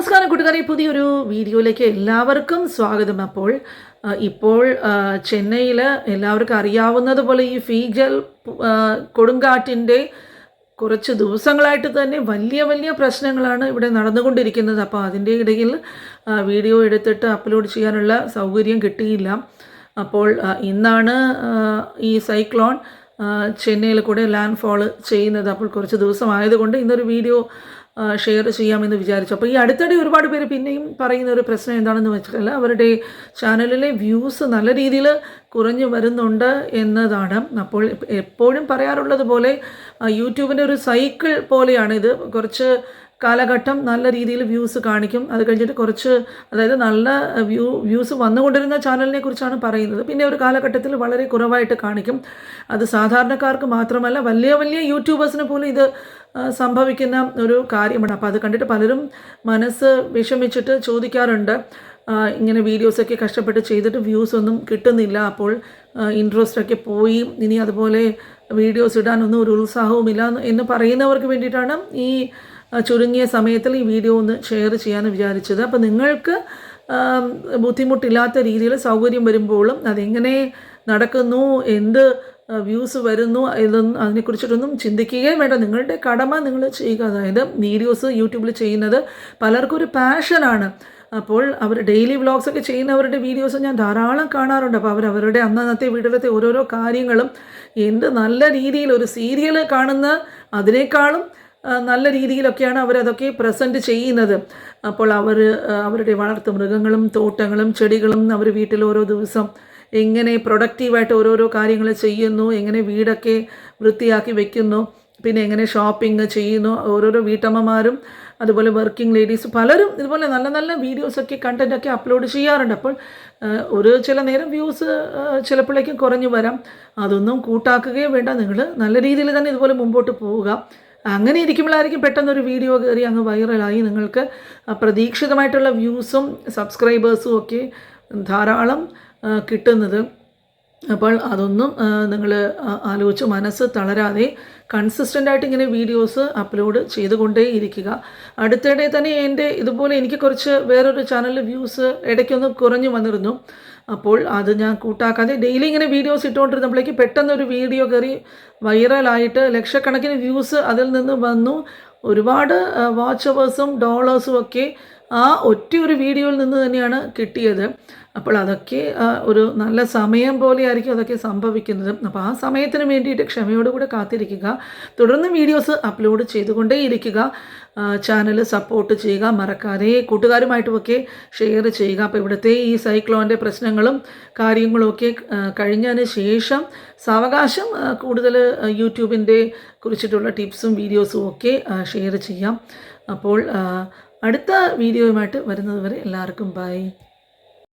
നമസ്കാരം കൂട്ടുകാരെ. പുതിയൊരു വീഡിയോയിലേക്ക് എല്ലാവർക്കും സ്വാഗതം. അപ്പോൾ ഇപ്പോൾ ചെന്നൈയിൽ എല്ലാവർക്കും അറിയാവുന്നത് പോലെ ഈ ഫീജൽ കൊടുങ്കാറ്റിന്റെ കുറച്ച് ദിവസങ്ങളായിട്ട് തന്നെ വലിയ വലിയ പ്രശ്നങ്ങളാണ് ഇവിടെ നടന്നുകൊണ്ടിരിക്കുന്നത്. അപ്പോൾ അതിന്റെ ഇടയിൽ വീഡിയോ എടുത്തിട്ട് അപ്ലോഡ് ചെയ്യാനുള്ള സൗകര്യം കിട്ടിയില്ല. അപ്പോൾ ഇന്നാണ് ഈ സൈക്ലോൺ ചെന്നൈയിൽ കൂടെ ലാൻഡ് ഫോൾ ചെയ്യുന്നത്. അപ്പോൾ കുറച്ച് ദിവസമായതുകൊണ്ട് ഇന്നൊരു വീഡിയോ ഷെയർ ചെയ്യാമെന്ന് വിചാരിച്ചു. അപ്പോൾ ഈ അടുത്തിടെ ഒരുപാട് പേര് പിന്നെയും പറയുന്ന ഒരു പ്രശ്നം എന്താണെന്ന് വെച്ചാൽ അവരുടെ ചാനലിലെ വ്യൂസ് നല്ല രീതിയിൽ കുറഞ്ഞു വരുന്നുണ്ട് എന്നതാണ്. അപ്പോൾ എപ്പോഴും പറയാറുള്ളത് പോലെ യൂട്യൂബിന്റെ ഒരു സൈക്കിൾ പോലെയാണ് ഇത്. കുറച്ച് കാലഘട്ടം നല്ല രീതിയിൽ വ്യൂസ് കാണിക്കും. അത് കഴിഞ്ഞിട്ട് കുറച്ച് അതായത് നല്ല വ്യൂ വ്യൂസ് വന്നുകൊണ്ടിരുന്ന ചാനലിനെ കുറിച്ചാണ് പറയുന്നത്. പിന്നെ ഒരു കാലഘട്ടത്തിൽ വളരെ കുറവായിട്ട് കാണിക്കും. അത് സാധാരണക്കാർക്ക് മാത്രമല്ല വലിയ വലിയ യൂട്യൂബേഴ്സിന് പോലും ഇത് സംഭവിക്കുന്ന ഒരു കാര്യമാണ്. അപ്പോൾ അത് കണ്ടിട്ട് പലരും മനസ്സ് വിഷമിച്ചിട്ട് ചോദിക്കാറുണ്ട്. ഇങ്ങനെ വീഡിയോസൊക്കെ കഷ്ടപ്പെട്ട് ചെയ്തിട്ട് വ്യൂസ് ഒന്നും കിട്ടുന്നില്ല. അപ്പോൾ ഇൻട്രസ്റ്റ് ഒക്കെ പോയി. ഇനി അതുപോലെ വീഡിയോസ് ഇടാനൊന്നും ഒരു ഉത്സാഹവുമില്ല എന്ന് പറയുന്നവർക്ക് വേണ്ടിയിട്ടാണ് ഈ ചുരുങ്ങിയ സമയത്തിൽ ഈ വീഡിയോ ഒന്ന് ഷെയർ ചെയ്യാമെന്ന് വിചാരിച്ചത്. അപ്പോൾ നിങ്ങൾക്ക് ബുദ്ധിമുട്ടില്ലാത്ത രീതിയിൽ സൗകര്യം വരുമ്പോഴും അതെങ്ങനെ നടക്കുന്നു എന്ത് വ്യൂസ് വരുന്നു ഇതൊന്നും അതിനെക്കുറിച്ചിട്ടൊന്നും ചിന്തിക്കുകയും വേണ്ട. നിങ്ങളുടെ കടമ നിങ്ങൾ ചെയ്യുക. അതായത് വീഡിയോസ് യൂട്യൂബിൽ ചെയ്യുന്നത് പലർക്കും ഒരു പാഷനാണ്. അപ്പോൾ അവർ ഡെയിലി വ്ളോഗ്സൊക്കെ ചെയ്യുന്നവരുടെ വീഡിയോസ് ഞാൻ ധാരാളം കാണാറുണ്ട്. അപ്പോൾ അവർ അവരുടെ അന്നന്നത്തെ വീട്ടിലത്തെ ഓരോരോ കാര്യങ്ങളും എന്ത് നല്ല രീതിയിൽ ഒരു സീരിയൽ കാണുന്ന അതിനേക്കാളും നല്ല രീതിയിലൊക്കെയാണ് അവരതൊക്കെ പ്രസന്റ് ചെയ്യുന്നത്. അപ്പോൾ അവർ അവരുടെ വളർത്തു മൃഗങ്ങളും തോട്ടങ്ങളും ചെടികളും അവർ വീട്ടിൽ ഓരോ ദിവസം എങ്ങനെ പ്രൊഡക്റ്റീവായിട്ട് ഓരോരോ കാര്യങ്ങൾ ചെയ്യുന്നു എങ്ങനെ വീടൊക്കെ വൃത്തിയാക്കി വെക്കുന്നു പിന്നെ എങ്ങനെ ഷോപ്പിംഗ് ചെയ്യുന്നു ഓരോരോ വീട്ടമ്മമാരും അതുപോലെ വർക്കിംഗ് ലേഡീസ് പലരും ഇതുപോലെ നല്ല നല്ല വീഡിയോസൊക്കെ കണ്ടന്റൊക്കെ അപ്ലോഡ് ചെയ്യാറുണ്ട്. അപ്പോൾ ഒരു ചില നേരം വ്യൂസ് ചിലപ്പോഴേക്കും കുറഞ്ഞു വരാം. അതൊന്നും കൂട്ടാക്കുകയും വേണ്ട നിങ്ങൾ നല്ല രീതിയിൽ തന്നെ ഇതുപോലെ മുമ്പോട്ട് പോവുക. അങ്ങനെ ഇരിക്കുമ്പോഴായിരിക്കും പെട്ടെന്നൊരു വീഡിയോ കയറി അങ്ങ് വൈറലായി. നിങ്ങൾക്ക് പ്രതീക്ഷിതമായിട്ടുള്ള വ്യൂസും സബ്സ്ക്രൈബേഴ്സും ഒക്കെ ധാരാളം കിട്ടുന്നത്. അപ്പോൾ അതൊന്നും നിങ്ങൾ ആലോചിച്ച് മനസ്സ് തളരാതെ കൺസിസ്റ്റന്റ് ആയിട്ട് ഇങ്ങനെ വീഡിയോസ് അപ്ലോഡ് ചെയ്തുകൊണ്ടേ ഇരിക്കുക. അടുത്തിടെ തന്നെ എന്റെ ഇതുപോലെ എനിക്ക് കുറച്ച് വേറൊരു ചാനലിൽ വ്യൂസ് ഇടയ്ക്കൊന്ന് കുറഞ്ഞു വന്നിരുന്നു. അപ്പോൾ അത് ഞാൻ കൂട്ടാക്കാതെ ഡെയിലി ഇങ്ങനെ വീഡിയോസ് ഇട്ടുകൊണ്ടിരുന്നപ്പോഴേക്ക് പെട്ടെന്നൊരു വീഡിയോ കയറി വൈറലായിട്ട് ലക്ഷക്കണക്കിന് വ്യൂസ് അതിൽ നിന്ന് വന്നു. ഒരുപാട് വാച്ച് അവേഴ്സും ഡോളേഴ്സും ഒക്കെ ആ ഒറ്റ ഒരു വീഡിയോയിൽ നിന്ന് തന്നെയാണ് കിട്ടിയത്. അപ്പോൾ അതൊക്കെ ഒരു നല്ല സമയം പോലെയായിരിക്കും അതൊക്കെ സംഭവിക്കുന്നത്. അപ്പോൾ ആ സമയത്തിന് വേണ്ടിയിട്ട് ക്ഷമയോടുകൂടെ കാത്തിരിക്കുക. തുടർന്ന് വീഡിയോസ് അപ്ലോഡ് ചെയ്തുകൊണ്ടേയിരിക്കുക. ചാനൽ സപ്പോർട്ട് ചെയ്യുക. മറക്കാതെ കൂട്ടുകാരുമായിട്ടുമൊക്കെ ഷെയർ ചെയ്യുക. അപ്പോൾ ഇവിടുത്തെ ഈ സൈക്ലോന്റെ പ്രശ്നങ്ങളും കാര്യങ്ങളുമൊക്കെ കഴിഞ്ഞതിന് ശേഷം സാവകാശം കൂടുതൽ യൂട്യൂബിന്റെ കുറിച്ചിട്ടുള്ള ടിപ്സും വീഡിയോസും ഒക്കെ ഷെയർ ചെയ്യാം. അപ്പോൾ അടുത്ത വീഡിയോയുമായിട്ട് വരുന്നത് വരെ എല്ലാവർക്കും ബൈ